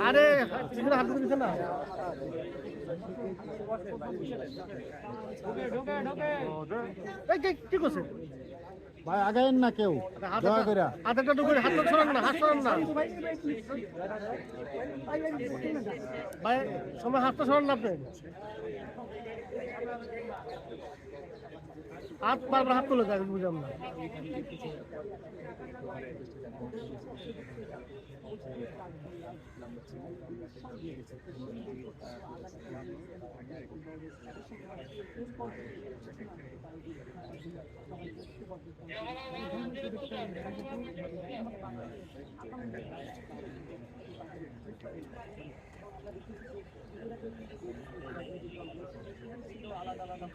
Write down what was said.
আরে চিকেন হাত না। এই কে- করছে? ভাই আগাইন না কেউ। দয়া করে। হাতটা ঢুকে হাত সরান না হাত সরান না। ভাই সময় হাতটা সরান না আপনি। হাত বারবার হাত তুলে যাক বুঝলাম না Thank you. আলাদা আলাদা